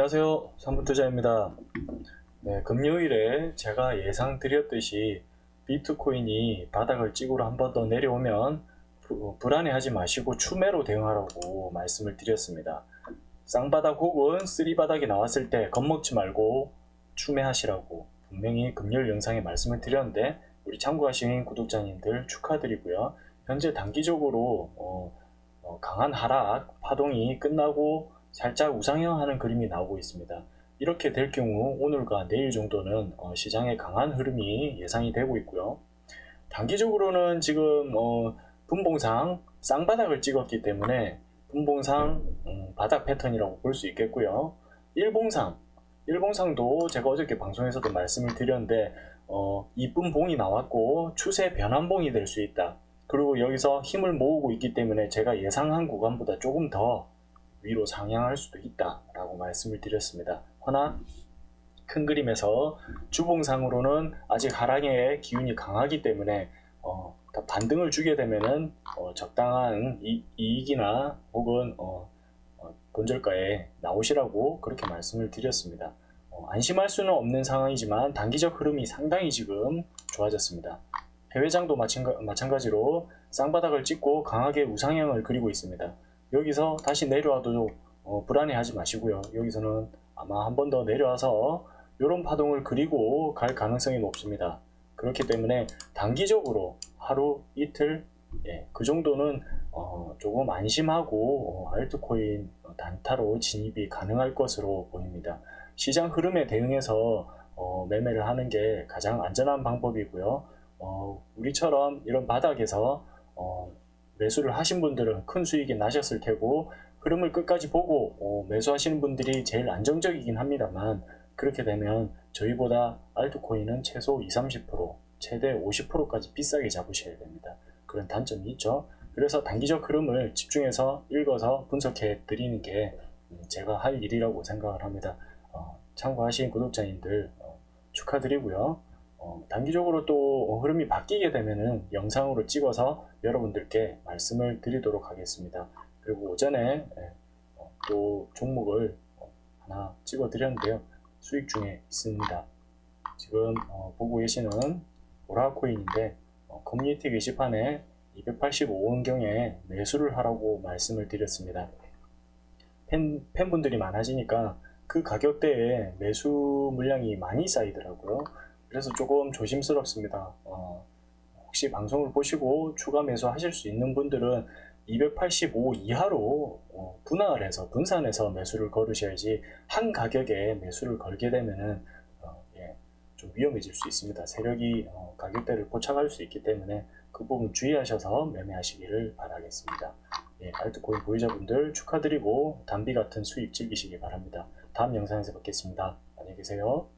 안녕하세요. 삼분투자입니다. 네, 금요일에 제가 예상드렸듯이 비트코인이 바닥을 찍으러 한 번 더 내려오면 부- 불안해하지 마시고 추매로 대응하라고 말씀을 드렸습니다. 쌍바닥 혹은 쓰리바닥이 나왔을 때 겁먹지 말고 추매하시라고 분명히 금요일 영상에 말씀을 드렸는데 우리 참고하신 구독자님들 축하드리고요. 현재 단기적으로 어, 어, 강한 하락 파동이 끝나고 살짝 우상향하는 그림이 나오고 있습니다. 이렇게 될 경우 오늘과 내일 정도는 어, 시장의 강한 흐름이 예상이 되고 있고요. 단기적으로는 지금 어, 분봉상 쌍바닥을 찍었기 때문에 분봉상 음, 바닥 패턴이라고 볼 수 있겠고요. 일봉상 일봉상도 제가 어저께 방송에서도 말씀을 드렸는데 어, 이쁜 봉이 나왔고 추세 변환봉이 될 수 있다. 그리고 여기서 힘을 모으고 있기 때문에 제가 예상한 구간보다 조금 더 위로 상향할 수도 있다라고 말씀을 드렸습니다. 허나 큰 그림에서 주봉상으로는 아직 하락의 기운이 강하기 때문에 어, 더 반등을 주게 되면은 어, 적당한 이, 익이나 혹은 어, 어, 본절가에 나오시라고 그렇게 말씀을 드렸습니다. 어, 안심할 수는 없는 상황이지만 단기적 흐름이 상당히 지금 좋아졌습니다. 해외장도 마찬가, 마찬가지로 쌍바닥을 찍고 강하게 우상향을 그리고 있습니다. 여기서 다시 내려와도 어, 불안해하지 마시고요. 여기서는 아마 한 번 더 내려와서 이런 파동을 그리고 갈 가능성이 높습니다. 그렇기 때문에 단기적으로 하루 이틀 예, 그 정도는 어, 조금 안심하고 어, 알트코인 단타로 진입이 가능할 것으로 보입니다. 시장 흐름에 대응해서 어, 매매를 하는 게 가장 안전한 방법이고요. 어, 우리처럼 이런 바닥에서 어, 매수를 하신 분들은 큰 수익이 나셨을 테고 흐름을 끝까지 보고 어, 매수하시는 분들이 제일 안정적이긴 합니다만 그렇게 되면 저희보다 알트코인은 최소 20, 30% 최대 50%까지 비싸게 잡으셔야 됩니다. 그런 단점이 있죠. 그래서 단기적 흐름을 집중해서 읽어서 분석해 드리는 게 음, 제가 할 일이라고 생각을 합니다. 어, 참고하신 구독자님들 어, 축하드리고요. 어, 단기적으로 또 흐름이 바뀌게 되면은 영상으로 찍어서 여러분들께 말씀을 드리도록 하겠습니다. 그리고 오전에 예, 어, 또 종목을 어, 하나 찍어 드렸는데요. 수익 중에 있습니다. 지금 어, 보고 계시는 오라코인인데 어, 커뮤니티 게시판에 285원경에 매수를 하라고 말씀을 드렸습니다. 팬, 팬분들이 많아지니까 그 가격대에 매수 물량이 많이 쌓이더라고요. 그래서 조금 조심스럽습니다. 어, 혹시 방송을 보시고 추가 매수하실 수 있는 분들은 285 이하로 어, 분할을 해서 분산해서 매수를 걸으셔야지 한 가격에 매수를 걸게 되면은 어, 예, 좀 위험해질 수 있습니다. 세력이 어, 가격대를 포착할 수 있기 때문에 그 부분 주의하셔서 매매하시기를 바라겠습니다. 예, 알트코인 보유자분들 축하드리고 담비 같은 수익 즐기시기 바랍니다. 다음 영상에서 뵙겠습니다. 안녕히 계세요.